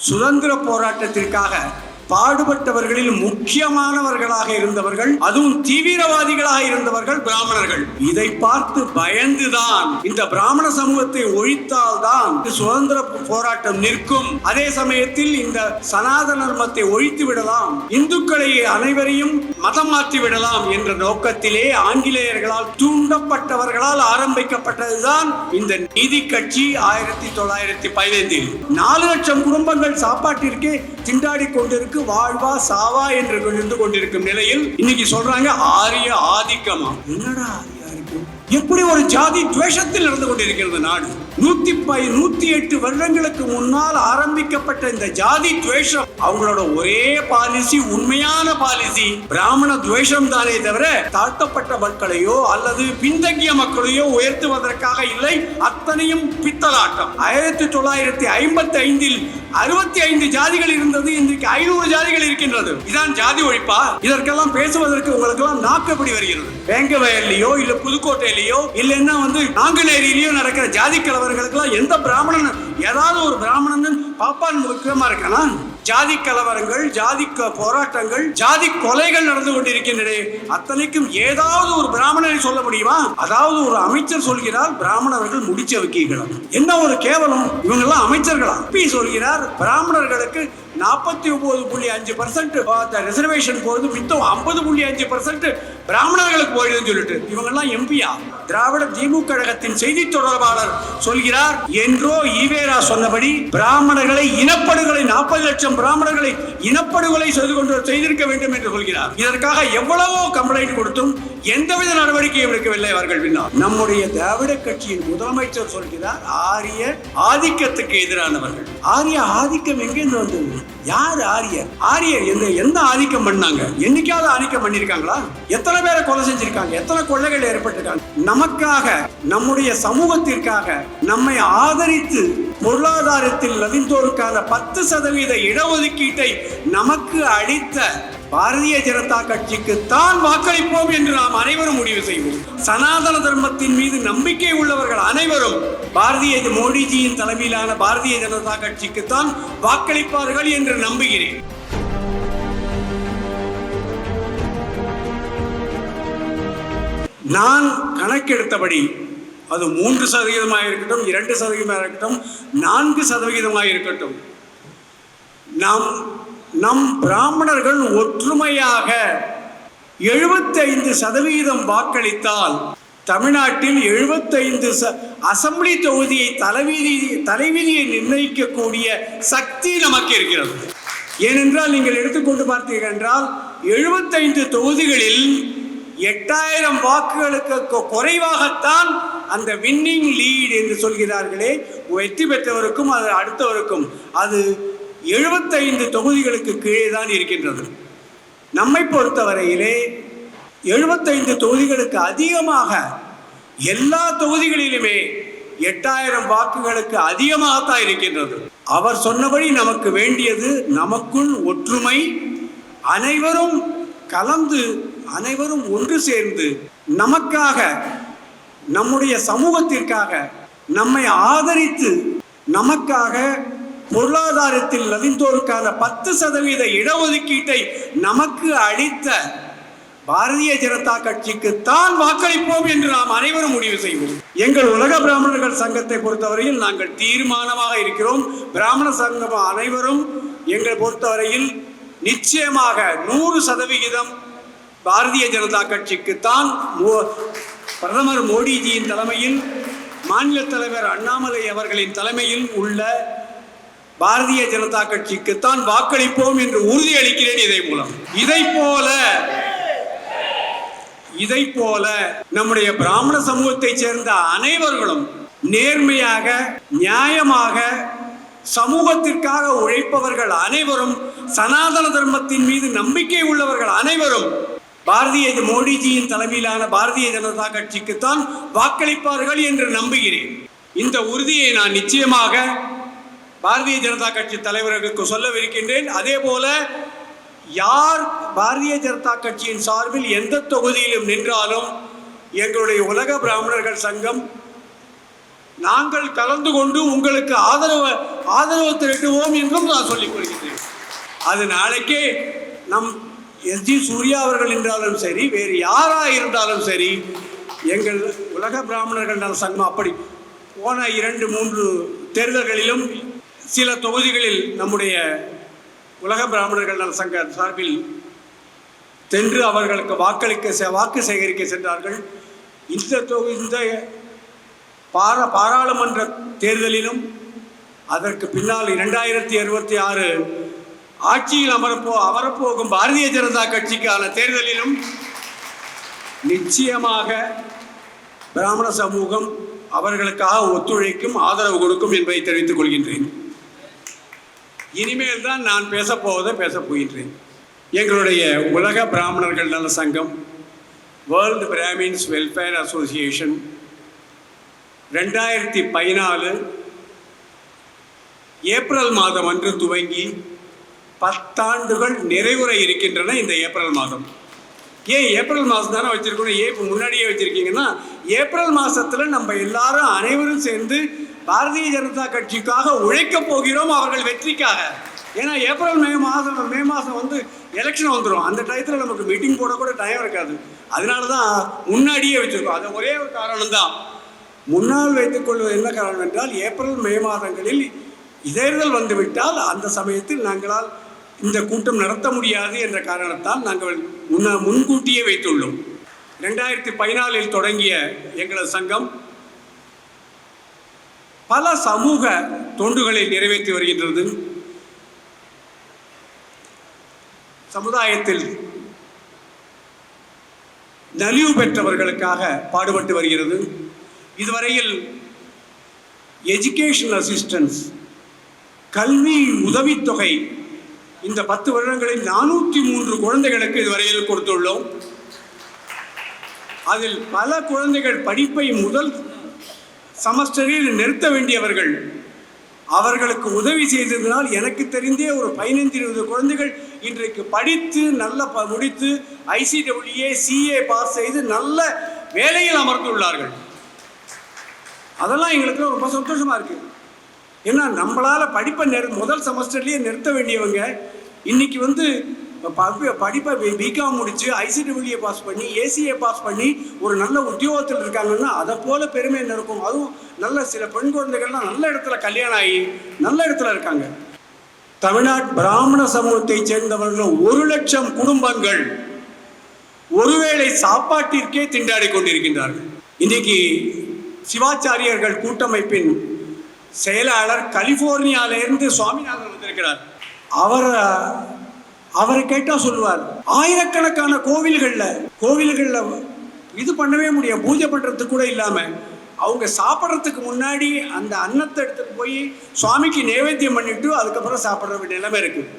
சுதந்திர போராட்டத்திற்காக பாடுபட்டவர்களில் முக்கியமானவர்களாக இருந்தவர்கள் அதுவும் தீவிரவாதிகளாக இருந்தவர்கள் பிராமணர்கள். இதை பார்த்து பயந்துதான் இந்த பிராமண சமூகத்தை ஒழித்தால்தான் சுதந்திர போராட்டம் நிற்கும். அதே சமயத்தில் இந்த சனாதன தர்மத்தை ஒழித்து விடலாம் இந்துக்களை அனைவரையும் மதம் மாற்றி விடலாம் என்ற நோக்கத்திலே ஆங்கிலேயர்களால் தூண்டப்பட்டவர்களால் ஆரம்பிக்கப்பட்டதுதான் இந்த நீதி கட்சி ஆயிரத்தி தொள்ளாயிரத்தி பதினைந்தில். நாலு லட்சம் குடும்பங்கள் சாப்பாட்டிற்கே திண்டாடி கொண்டிருக்க வாழ்வா சாவா என்று இருந்து கொண்டிருக்கும் நிலையில் இன்னைக்கு சொல்றாங்க ஆரிய ஆதிக்கமா? என்னடா ஆரியா இருக்கு? எப்படி ஒரு ஜாதி துவேஷத்தில் நடந்து கொண்டிருக்கிறது நாடு? நூத்தி பை நூத்தி எட்டு வருடங்களுக்கு முன்னால் ஆரம்பிக்கப்பட்ட இந்த ஜாதி துவேஷம் அவங்களோட ஒரே பாலிசி உண்மையான பாலிசி. பிராமண துவேஷம் தானே தவிர தாழ்த்தப்பட்ட மக்களையோ அல்லது பின்தங்கிய மக்களையோ உயர்த்துவதற்காக இல்லை அத்தனையும் பித்தலாட்டம். ஆயிரத்தி தொள்ளாயிரத்தி ஐம்பத்தி ஐந்தில் அறுபத்தி ஐந்து ஜாதிகள் இருந்தது இன்றைக்கு ஐநூறு ஜாதிகள் இருக்கின்றது. இதான் ஜாதி ஒழிப்பா? இதற்கெல்லாம் பேசுவதற்கு உங்களுக்கு எல்லாம் நாக்கப்படி வருகிறது? வேங்க வயல்லையோ இல்ல புதுக்கோட்டையிலயோ இல்லைன்னா வந்து நாங்குநேரியிலயோ நடக்கிற ஜாதி அவர்களுக்கெல்லாம் எந்த பிராமணன் ஏதாவது ஒரு பிராமணன் பாப்பான் முக்கியமா இருக்கானா? ஜாதி கலவரங்கள் ஜாதி போராட்டங்கள் ஜாதி கொலைகள் நடந்து கொண்டிருக்கின்றன. அத்தனைக்கும் ஏதாவது ஒரு பிராமணரை சொல்ல முடியுமா? அதாவது ஒரு அமைச்சர் சொல்கிறார் பிராமணர்கள் முடிச்ச வைக்கீர்கள் என்ன ஒரு கேவலம்? இவங்க எல்லாம் அமைச்சர்களா? பி சொல்கிறார் பிராமணர்களுக்கு நாற்பத்தி ஒன்பது புள்ளி அஞ்சு பர்சன்ட் ரிசர்வேஷன் போகுது மித்தம் ஐம்பது புள்ளி அஞ்சு பர்சன்ட் பிராமணர்களுக்கு போயிடுதுன்னு சொல்லிட்டு. இவங்கெல்லாம் எம்பியா திராவிட திமுக கழகத்தின் செய்தி தொடர்பாளர் சொல்கிறார் என்றோ ஈவேரா சொன்னபடி பிராமணர்களை இனப்படுகொலை நாற்பது லட்சம் பிராமணர்களை இனப்படுகொலை செய்து கொண்டு செய்திருக்க வேண்டும் என்று சொல்கிறார். இதற்காக எவ்வளவோ கம்ப்ளைண்ட் கொடுத்தும் எந்தவித நடவடிக்கையும் எடுக்கவில்லை அவர்கள் பின்னால். நம்முடைய திராவிட கட்சியின் முதலமைச்சர் சொல்கிறார் ஆரிய ஆதிக்கத்துக்கு எதிரானவர்கள். ஆரிய ஆதிக்கம் எங்கேருந்து வந்தது? யார் ஆரியர் ஆரியர் எந்த எந்த ஆதிக்கம் பண்ணாங்க? என்னைக்காவது ஆதிக்கம் பண்ணிருக்காங்களா எத்தனை பேரை கொலை செஞ்சிருக்காங்க? எத்தனை கொள்ளைகள் ஏற்பட்டிருக்காங்க? நமக்காக நம்முடைய சமூகத்திற்காக நம்மை ஆதரித்து பொருளாதாரத்தில் நலிந்தோருக்கான பத்து சதவீத இடஒதுக்கீட்டை நமக்கு அளித்த பாரதிய ஜனதா கட்சிக்கு தான் வாக்களிப்போம் என்று நாம் அனைவரும் முடிவு செய்வோம். சனாதன தர்மத்தின் மீது நம்பிக்கை உள்ளவர்கள் அனைவரும் பாரதிய மோடிஜியின் தலைமையிலான பாரதிய ஜனதா கட்சிக்கு தான் வாக்களிப்பார்கள் என்று நம்புகிறேன். நான் கணக்கெடுத்தபடி அது மூன்று சதவீதமாக இருக்கட்டும் இரண்டு சதவீதமாக இருக்கட்டும் நான்கு சதவிகிதமாக இருக்கட்டும். நாம் நம் பிராமணர்கள் ஒற்றுமையாக எழுபத்தைந்து சதவீதம் வாக்களித்தால் தமிழ்நாட்டில் எழுபத்தைந்து ச தொகுதியை தலைவிதி தலைவிதியை நிர்ணயிக்கக்கூடிய சக்தி நமக்கு இருக்கிறது. ஏனென்றால் நீங்கள் எடுத்துக்கொண்டு பார்த்தீர்கள் என்றால் எழுபத்தைந்து தொகுதிகளில் எட்டாயிரம் வாக்குகளுக்கு கொ- குறைவாகத்தான் அந்த வின்னிங் லீட் என்று சொல்கிறார்களே. வெற்றி பெற்றவருக்கும் அது அடுத்தவருக்கும் அது எழுபத்தைந்து தொகுதிகளுக்கு கீழே தான் இருக்கின்றது. நம்மை பொறுத்தவரையிலே எழுபத்தைந்து தொகுதிகளுக்கு அதிகமாக எல்லா தொகுதிகளிலுமே எட்டாயிரம் வாக்குகளுக்கு அதிகமாகத்தான் இருக்கின்றது. அவர் சொன்னபடி நமக்கு வேண்டியது நமக்குள் ஒற்றுமை அனைவரும் கலந்து அனைவரும் ஒன்று சேர்ந்து நமக்காக நம்முடைய சமூகத்திற்காக நம்மை ஆதரித்து நமக்காக பொருளாதாரத்தில் நலிந்தோருக்கான பத்து சதவீத இடஒதுக்கீட்டை நமக்கு அளித்த பாரதிய ஜனதா கட்சிக்கு தான் வாக்களிப்போம் என்று நாம் அனைவரும் முடிவு செய்வோம். எங்கள் உலக பிராமணர்கள் சங்கத்தை பொறுத்தவரையில் நாங்கள் தீர்மானமாக இருக்கிறோம். பிராமண சங்கம் அனைவரும் எங்களை பொறுத்தவரையில் நிச்சயமாக நூறு சதவிகிதம் பாரதிய ஜனதா கட்சிக்கு தான் பிரதமர் மோடிஜியின் தலைமையில் மாநில தலைவர் அண்ணாமலை அவர்களின் தலைமையில் உள்ள பாரதிய ஜனதா கட்சிக்கு தான் வாக்களிப்போம் என்று உறுதியளிக்கிறேன் இதை மூலம். இதை போல இதை போல நம்முடைய பிராமண சமூகத்தைச் சேர்ந்த அனைவர்களும் நேர்மையாக நியாயமாக சமூகத்திற்காக உழைப்பவர்கள் அனைவரும் சனாதன தர்மத்தின் மீது நம்பிக்கை உள்ளவர்கள் அனைவரும் பாரதிய மோடிஜியின் தலைமையிலான பாரதிய ஜனதா கட்சிக்குத்தான் வாக்களிப்பார்கள் என்று நம்புகிறேன். இந்த உறுதியை நான் நிச்சயமாக பாரதிய ஜனதா கட்சி தலைவர்களுக்கு சொல்லவிருக்கின்றேன். அதே போல யார் பாரதிய ஜனதா கட்சியின் சார்பில் எந்த தொகுதியிலும் நின்றாலும் எங்களுடைய உலக பிராமணர்கள் சங்கம் நாங்கள் கலந்து கொண்டு உங்களுக்கு ஆதரவு ஆதரவு திரட்டுவோம் என்றும் நான் சொல்லிக் கொள்கிறேன் அது நாளைக்கே நம் எஸ் ஜி சூர்யா அவர்கள் என்றாலும் சரி வேறு யாராக இருந்தாலும் சரி எங்கள் உலக பிராமணர்கள் நல சங்கம் அப்படி போன இரண்டு மூன்று தேர்தல்களிலும் சில தொகுதிகளில் நம்முடைய உலக பிராமணர்கள் நல சங்க சார்பில் சென்று அவர்களுக்கு வாக்களிக்க செ- வாக்கு சேகரிக்க சென்றார்கள். இந்த தொகு இந்த பாரா பாராளுமன்ற தேர்தலிலும் அதற்கு பின்னால் இரண்டாயிரத்தி இருபத்தி ஆறு ஆட்சியில் அமரப்போ அமரப்போகும் பாரதிய ஜனதா கட்சிக்கான தேர்தலிலும் நிச்சயமாக பிராமண சமூகம் அவர்களுக்காக ஒத்துழைக்கும் ஆதரவு கொடுக்கும் என்பதை தெரிவித்துக் கொள்கின்றேன். இனிமேல் தான் நான் பேசப் போவதை பேச போகின்றேன். எங்களுடைய உலக பிராமணர்கள் நல சங்கம் வேர்ல்டு பிராமின்ஸ் வெல்ஃபேர் அசோசியேஷன் ரெண்டாயிரத்தி பதினாலு ஏப்ரல் மாதம் அன்று துவங்கி பத்தாண்டுகள் நிறைவுற இருக்கின்றன இந்த ஏப்ரல் மாதம். ஏன் ஏப்ரல் மாதம் தானே வச்சுருக்கணும்? ஏன் இப்போ முன்னாடியே வச்சுருக்கீங்கன்னா ஏப்ரல் மாதத்தில் நம்ம எல்லாரும் அனைவரும் சேர்ந்து பாரதிய ஜனதா கட்சிக்காக உழைக்கப் போகிறோம் அவர்கள் வெற்றிக்காக. ஏன்னா ஏப்ரல் மே மாதம் மே மாதம் வந்து எலெக்ஷன் வந்துடும் அந்த டயத்தில் நமக்கு மீட்டிங் போட கூட டைம் இருக்காது. அதனால தான் முன்னாடியே வச்சுருக்கோம். அது ஒரே ஒரு காரணம் தான் முன்னால் வைத்துக் கொள்வது என்ன காரணம் என்றால் ஏப்ரல் மே மாதங்களில் இதேர்தல் வந்துவிட்டால் அந்த சமயத்தில் நாங்களால் இந்த கூட்டம் நடத்த முடியாது என்ற காரணத்தால் நாங்கள் முன்ன முன்கூட்டியே வைத்துள்ளோம். ரெண்டாயிரத்தி பதினாலில் தொடங்கிய எங்களது சங்கம் பல சமூக தொண்டுகளை நிறைவேற்றி வருகின்றது. சமுதாயத்தில் நலிவு பெற்றவர்களுக்காக பாடுபட்டு வருகிறது. இதுவரையில் எஜுகேஷனல் அசிஸ்டன்ஸ் கல்வி உதவித்தொகை இந்த பத்து வருடங்களில் நானூற்றி மூன்று குழந்தைகளுக்கு இதுவரையில் கொடுத்துள்ளோம். அதில் பல குழந்தைகள் படிப்பை முதல் செமஸ்டரில் நிறுத்த வேண்டியவர்கள். அவர்களுக்கு உதவி செய்ததினால் எனக்கு தெரிந்தே ஒரு பதினைந்து இருபது குழந்தைகள் இன்றைக்கு படித்து நல்ல ப முடித்து ஐசிடபிள்யூஏ சிஏ பாஸ் செய்து நல்ல வேலையில் அமர்ந்துள்ளார்கள். அதெல்லாம் எங்களுக்கு ரொம்ப சந்தோஷமாக இருக்குது ஏன்னா நம்மளால் படிப்பை நிறு முதல் செமஸ்டர்லேயே நிறுத்த வேண்டியவங்க இன்றைக்கி வந்து படிப்பை பிகாம் முடிச்சு ஐசிடபிள்யூ பாஸ் பண்ணி ஏசிஏ பாஸ் பண்ணி ஒரு நல்ல உத்தியோகத்தில் இருக்காங்கன்னா அதை போல பெருமை என்ன இருக்கும் அதுவும் நல்ல சில பெண் குழந்தைகள்லாம் நல்ல இடத்துல கல்யாணம் ஆகி நல்ல இடத்துல இருக்காங்க. தமிழ்நாடு பிராமண சமூகத்தைச் சேர்ந்தவர்களும் ஒரு லட்சம் குடும்பங்கள் ஒருவேளை சாப்பாட்டிற்கே திண்டாடி கொண்டிருக்கின்றார்கள். இன்னைக்கு சிவாச்சாரியர்கள் கூட்டமைப்பின் செயலாளர் கலிபோர்னியாவிலிருந்து சுவாமிநாதன் வந்திருக்கிறார். அவர் அவரை கேட்டால் சொல்லுவார். ஆயிரக்கணக்கான கோவில்களில் கோவில்களில் இது பண்ணவே முடியாது. பூஜை பண்ணுறதுக்கு கூட இல்லாமல் அவங்க சாப்பிட்றதுக்கு முன்னாடி அந்த அன்னத்தை எடுத்துட்டு போய் சுவாமிக்கு நைவேத்தியம் பண்ணிட்டு அதுக்கப்புறம் சாப்பிட்ற வேண்டிய நிலைமை இருக்குது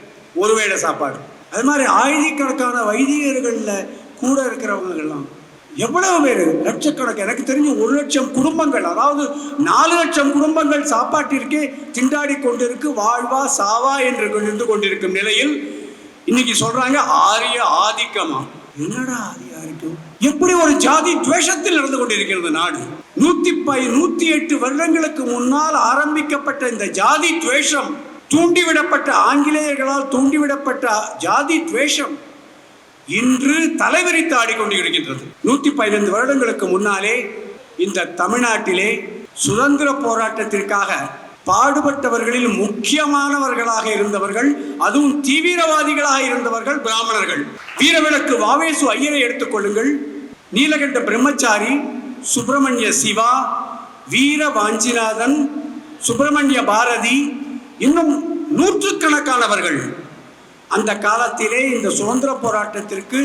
ஒருவேளை சாப்பாடு. அது மாதிரி ஆயிரக்கணக்கான வைதிகர்களில் கூட இருக்கிறவங்கெல்லாம் எவ்வளவு பேர்? லட்சக்கணக்கு எனக்கு தெரிஞ்சு ஒரு லட்சம் குடும்பங்கள் அதாவது நாலு லட்சம் குடும்பங்கள் சாப்பாட்டிற்கே திண்டாடி கொண்டிருக்கு வாழ்வா சாவா என்று நின்று கொண்டிருக்கும் நிலையில் இன்னைக்கு சொல்றாங்க ஆரிய ஆதிக்கமா. என்னடா ஆரிய ஆதிக்கம்? எப்படி ஒரு ஜாதி துவேஷத்தில் நடந்து கொண்டிருக்கிறது நாடு? நூத்தி பை நூத்தி எட்டு வருடங்களுக்கு முன்னால் ஆரம்பிக்கப்பட்ட இந்த ஜாதி துவேஷம் தூண்டிவிடப்பட்ட ஆங்கிலேயர்களால் தூண்டிவிடப்பட்ட ஜாதி துவேஷம் இன்று தலைவிரித்து ஆடிக்கொண்டிருக்கின்றது. நூத்தி பதினைந்து வருடங்களுக்கு முன்னாலே இந்த தமிழ்நாட்டிலே சுதந்திர போராட்டத்திற்காக பாடுபட்டவர்களில் முக்கியமானவர்களாக இருந்தவர்கள் அதுவும் தீவிரவாதிகளாக இருந்தவர்கள் பிராமணர்கள். வீரவிளக்கு வாவேசு ஐயரை எடுத்துக்கொள்ளுங்கள் நீலகண்ட பிரம்மச்சாரி சுப்பிரமணிய சிவா வீர வாஞ்சிநாதன் சுப்பிரமணிய பாரதி இன்னும் நூற்றுக்கணக்கானவர்கள். அந்த காலத்திலே இந்த சுதந்திர போராட்டத்திற்கு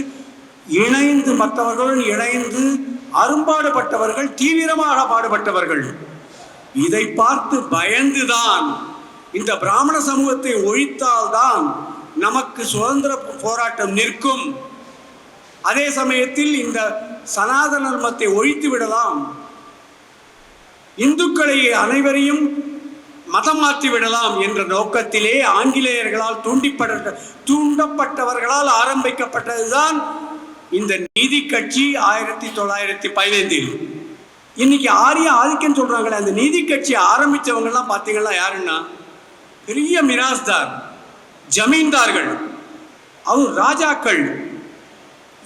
இணைந்து மற்றவர்களுடன் இணைந்து அரும்பாடுபட்டவர்கள் தீவிரமாக பாடுபட்டவர்கள். இதை பார்த்து பயந்துதான் இந்த பிராமண சமூகத்தை ஒழித்தால்தான் நமக்கு சுதந்திர போராட்டம் நிற்கும். அதே சமயத்தில் இந்த சனாதன தர்மத்தை ஒழித்து விடலாம். இந்துக்களை அனைவரையும் மதம் மாற்றி விடலாம் என்ற நோக்கத்திலே ஆங்கிலேயர்களால் தூண்டிப்பட தூண்டப்பட்டவர்களால் ஆரம்பிக்கப்பட்டதுதான் இந்த நீதி கட்சி ஆயிரத்தி தொள்ளாயிரத்தி பதினைந்தில். இன்னைக்கு ஆரிய ஆதிக்கம் சொல்றாங்களே அந்த நீதி கட்சி ஆரம்பிச்சவங்க எல்லாம் பார்த்தீங்கன்னா யாருன்னா? பெரிய மிராஸ்தார் ஜமீன்தார்கள். அவர் ராஜாக்கள்.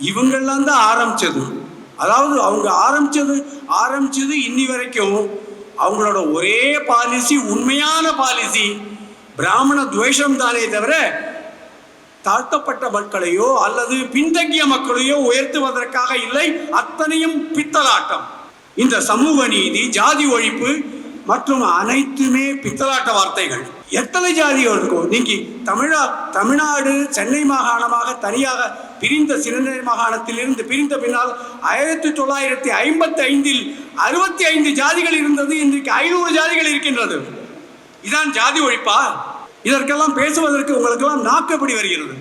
இவங்கெல்லாம் தான் ஆரம்பிச்சது. அதாவது அவங்க ஆரம்பிச்சது ஆரம்பிச்சது இன்னி வரைக்கும் அவங்களோட ஒரே பாலிசி உண்மையான பாலிசி பிராமண துவேஷம் தானே தவிர தாழ்த்தப்பட்ட மக்களையோ அல்லது பின்தங்கிய மக்களையோ உயர்த்துவதற்காக இல்லை அத்தனையும் பித்தலாட்டம். இந்த சமூக நீதி ஜாதி ஒழிப்பு மற்றும் அனைத்துமே பித்தலாட்ட வார்த்தைகள். எத்தனை ஜாதிகள் இருக்கும் நீங்க தமிழா தமிழ்நாடு சென்னை மாகாணமாக தனியாக பிரிந்த சிறந்த மாகாணத்திலிருந்து பிரிந்த பின்னால் ஆயிரத்தி தொள்ளாயிரத்தி ஐம்பத்தி ஐந்தில் அறுபத்தி ஐந்து ஜாதிகள் இருந்தது இன்றைக்கு ஐநூறு ஜாதிகள் இருக்கின்றது. இதான் ஜாதி ஒழிப்பா? இதற்கெல்லாம் பேசுவதற்கு உங்களுக்கெல்லாம் நாக்கப்படி வருகிறது?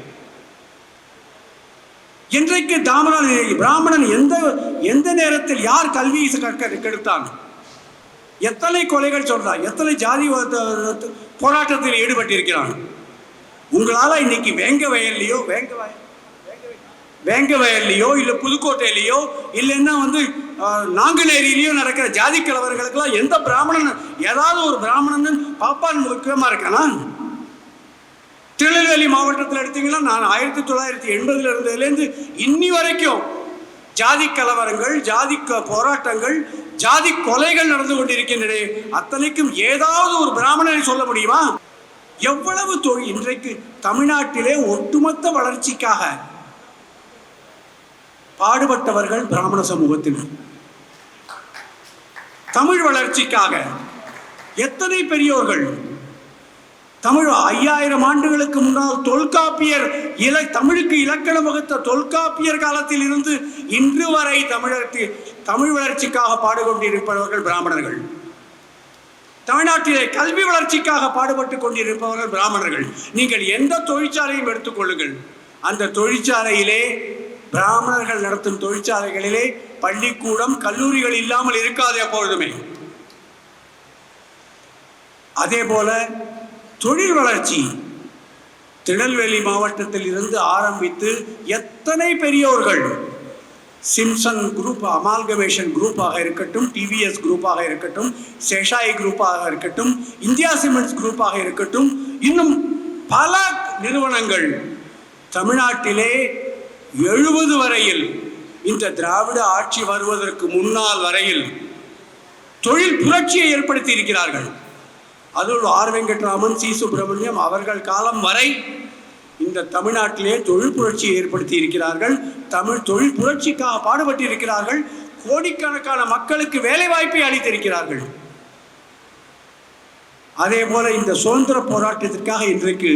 இன்றைக்கு தாமரன் பிராமணன் எந்த எந்த நேரத்தில் யார் கல்வி கற்க எத்தனை கொலைகள் சொல்றான் எத்தனை ஜாதி போராட்டத்தில் ஈடுபட்டிருக்கிறான்? உங்களால இன்னைக்கு வேங்க வயல்லையோ வேங்க வயல் வேங்க வயல்லையோ இல்லை புதுக்கோட்டையிலையோ இல்லைன்னா வந்து அஹ், நாங்குநேரியிலையோ நடக்கிற ஜாதி கலவர்களுக்கெல்லாம் எந்த பிராமணன் ஏதாவது ஒரு பிராமணன் பாப்பான் முக்கியமா இருக்கானா? திருநெல்வேலி மாவட்டத்தில் எடுத்தீங்கன்னா நான் ஆயிரத்தி தொள்ளாயிரத்தி எண்பதுல இருந்ததுலேருந்து இன்னி வரைக்கும் ஜாதி கலவரங்கள் ஜாதி போராட்டங்கள் ஜாதி கொலைகள் நடந்து கொண்டிருக்கின்றன அத்தனைக்கும் ஏதாவது ஒரு பிராமணனை சொல்ல முடியுமா? எவ்வளவு தொழில் இன்றைக்கு தமிழ்நாட்டிலே ஒட்டுமொத்த வளர்ச்சிக்காக பாடுபட்டவர்கள் பிராமண சமூகத்தினர் தமிழ் வளர்ச்சிக்காக எத்தனை பெரியோர்கள் தமிழ் ஐயாயிரம் ஆண்டுகளுக்கு முன்னால் தொல்காப்பியர் இல தமிழுக்கு இலக்கணம் வகுத்த தொல்காப்பியர் காலத்தில் இருந்து இன்று வரை தமிழருக்கு தமிழ் வளர்ச்சிக்காக பாடுகொண்டிருப்பவர்கள் பிராமணர்கள். தமிழ்நாட்டிலே கல்வி வளர்ச்சிக்காக பாடுபட்டு கொண்டிருப்பவர்கள் பிராமணர்கள். நீங்கள் எந்த தொழிற்சாலையும் எடுத்துக்கொள்ளுங்கள் அந்த தொழிற்சாலையிலே பிராமணர்கள் நடத்தும் தொழிற்சாலைகளிலே பள்ளிக்கூடம் கல்லூரிகள் இல்லாமல் இருக்காது எப்பொழுதுமே. அதே போல தொழில் வளர்ச்சி. திருநெல்வேலி மாவட்டத்தில் இருந்து ஆரம்பித்து எத்தனை பெரியோர்கள்? சிம்சன் குரூப் அமால்கமேஷன் குரூப்பாக இருக்கட்டும் டிவிஎஸ் குரூப்பாக இருக்கட்டும் சேஷாய் குரூப்பாக இருக்கட்டும் இந்தியா சிமெண்ட்ஸ் குரூப்பாக இருக்கட்டும் இன்னும் பல நிறுவனங்கள். தமிழ்நாட்டிலே எழுபது வரையில் இந்த திராவிட ஆட்சி வருவதற்கு முன்னால் வரையில் தொழில் புரட்சியை ஏற்படுத்தி இருக்கிறார்கள் அதுவும் ஆர் வெங்கட்ராமன் சி. சுப்பிரமணியம் அவர்கள் காலம் வரை இந்த தமிழ்நாட்டிலே தொழில் புரட்சியை ஏற்படுத்தி இருக்கிறார்கள். தமிழ் தொழில் புரட்சிக்காக பாடுபட்டு இருக்கிறார்கள் கோடிக்கணக்கான மக்களுக்கு வேலை வாய்ப்பை அளித்திருக்கிறார்கள். அதே போல இந்த சுதந்திர போராட்டத்திற்காக இன்றைக்கு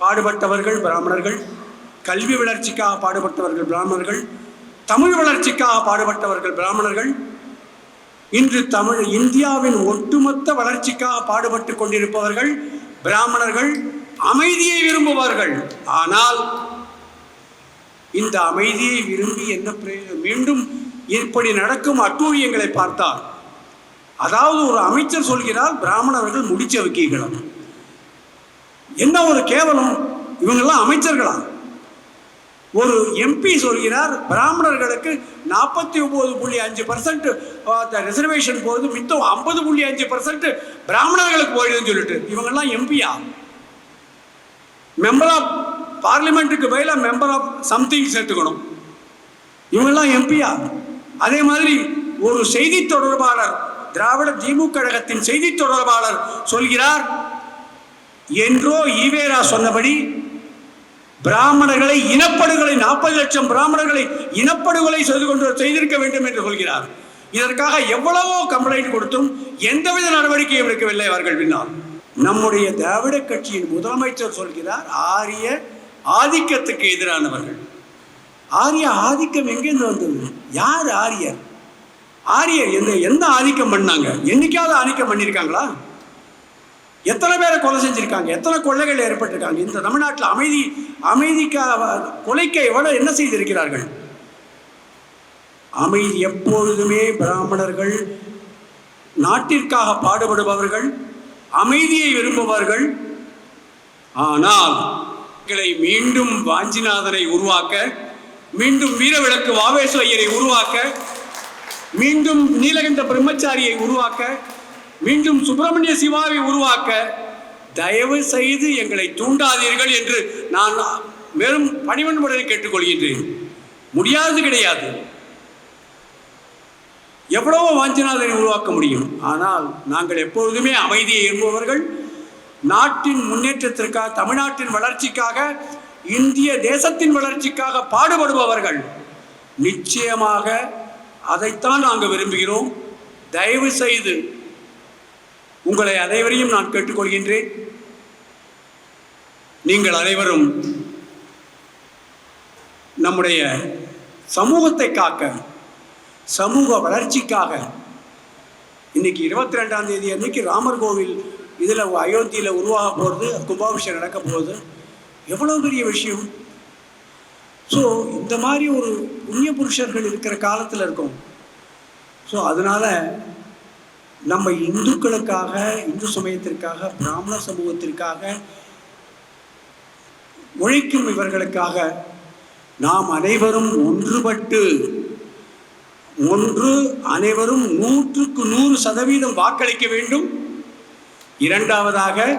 பாடுபட்டவர்கள் பிராமணர்கள் கல்வி வளர்ச்சிக்காக பாடுபட்டவர்கள் பிராமணர்கள் தமிழ் வளர்ச்சிக்காக பாடுபட்டவர்கள் பிராமணர்கள் இன்று தமிழ் இந்தியாவின் ஒட்டுமொத்த வளர்ச்சிக்காக பாடுபட்டு கொண்டிருப்பவர்கள் பிராமணர்கள் அமைதியை விரும்புவார்கள். ஆனால் இந்த அமைதியை விரும்பி என்ன பிரயோஜனம்? மீண்டும் இப்படி நடக்கும் அட்டூழியங்களை பார்த்தால் அதாவது ஒரு அமைச்சர் சொல்கிறார் பிராமணர்கள் முடிச்ச வைக்கீங்களம் என்ன ஒரு கேவலம்? இவங்கெல்லாம் அமைச்சர்களா? ஒரு எம்பி சொல்கிறார் பிராமணர்களுக்கு நாற்பத்தி ஒம்பது புள்ளி அஞ்சு பர்சன்ட் ரிசர்வேஷன் போகுது மித்தம் ஐம்பது புள்ளி அஞ்சு பர்சன்ட் பிராமணர்களுக்கு போயிடுதுன்னு சொல்லிட்டு. இவங்கெல்லாம் எம்பியா மெம்பர் ஆஃப் பார்லிமெண்ட்டுக்கு பதிலாக மெம்பர் ஆஃப் சம்திங் சேர்த்துக்கணும். இவங்கெல்லாம் எம்பியா அதே மாதிரி ஒரு செய்தி தொடர்பாளர் திராவிட திமுக கழகத்தின் செய்தி தொடர்பாளர் சொல்கிறார் என்றோ ஈவேரா சொன்னபடி பிராமணர்களை இனப்படுகொலை நாற்பது லட்சம் பிராமணர்களை இனப்படுகொலை செய்து கொண்டு செய்திருக்க வேண்டும் என்று சொல்கிறார். இதற்காக எவ்வளவோ கம்ப்ளைண்ட் கொடுத்தும் எந்தவித நடவடிக்கையும் எடுக்கவில்லை அவர்கள் பின்னால். நம்முடைய திராவிட கட்சியின் முதலமைச்சர் சொல்கிறார் ஆரிய ஆதிக்கத்துக்கு எதிரானவர்கள். ஆரிய ஆதிக்கம் எங்கேருந்து வந்தது? யார் ஆரியர்? ஆரியர் எந்த எந்த ஆதிக்கம் பண்ணாங்க? என்னைக்காவது ஆதிக்கம் பண்ணியிருக்காங்களா? எத்தனை பேரை கொலை செஞ்சுருக்காங்க? எத்தனை கொள்ளைகள் ஏற்பட்டிருக்காங்க? இந்த தமிழ்நாட்டில் அமைதி அமைதிக்காக கொலைக்க எவ்வளோ என்ன செய்திருக்கிறார்கள்? அமைதி எப்பொழுதுமே பிராமணர்கள் நாட்டிற்காக பாடுபடுபவர்கள் அமைதியை விரும்புபவர்கள். ஆனால் மீண்டும் வாஞ்சிநாதனை உருவாக்க மீண்டும் வீரவிளக்கு வாவேசு உருவாக்க மீண்டும் நீலகண்ட பிரம்மச்சாரியை உருவாக்க மீண்டும் சுப்பிரமணிய சிவாவை உருவாக்க தயவு செய்து எங்களை தூண்டாதீர்கள் என்று நான் வெறும் பணிவன்புடனை கேட்டுக்கொள்கின்றேன். முடியாது கிடையாது. எவ்வளவோ வாஞ்சநாதனை உருவாக்க முடியும். ஆனால் நாங்கள் எப்பொழுதுமே அமைதியை விரும்புபவர்கள் நாட்டின் முன்னேற்றத்திற்காக தமிழ்நாட்டின் வளர்ச்சிக்காக இந்திய தேசத்தின் வளர்ச்சிக்காக பாடுபடுபவர்கள். நிச்சயமாக அதைத்தான் நாங்கள் விரும்புகிறோம். தயவு செய்து உங்களை அனைவரையும் நான் கேட்டுக்கொள்கின்றேன். நீங்கள் அனைவரும் நம்முடைய சமூகத்தை காக்க சமூக வளர்ச்சிக்காக இன்னைக்கு இருபத்தி ரெண்டாம் தேதி அன்னைக்கு ராமர் கோவில் இதில் அயோத்தியில் உருவாக போகிறது கும்பாபிஷேகம் நடக்க போகுது. எவ்வளோ பெரிய விஷயம். ஸோ இந்த மாதிரி ஒரு புண்ணிய புருஷர்கள் இருக்கிற காலத்தில் இருக்கும். ஸோ அதனால் நம்ம இந்துக்களுக்காக இந்து சமயத்திற்காக பிராமண சமூகத்திற்காக உழைக்கும் இவர்களுக்காக நாம் அனைவரும் ஒன்றுபட்டு ஒன்று அனைவரும் நூற்றுக்கு நூறு சதவீதம் வாக்களிக்க வேண்டும். இரண்டாவதாக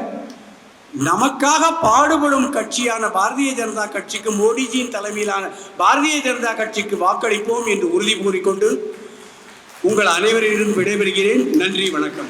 நமக்காக பாடுபடும் கட்சியான பாரதிய ஜனதா கட்சிக்கு மோடிஜியின் தலைமையிலான பாரதிய ஜனதா கட்சிக்கு வாக்களிப்போம் என்று உறுதி கூறிக்கொண்டு உங்கள் அனைவரிடம் விடைபெறுகிறேன். நன்றி வணக்கம்.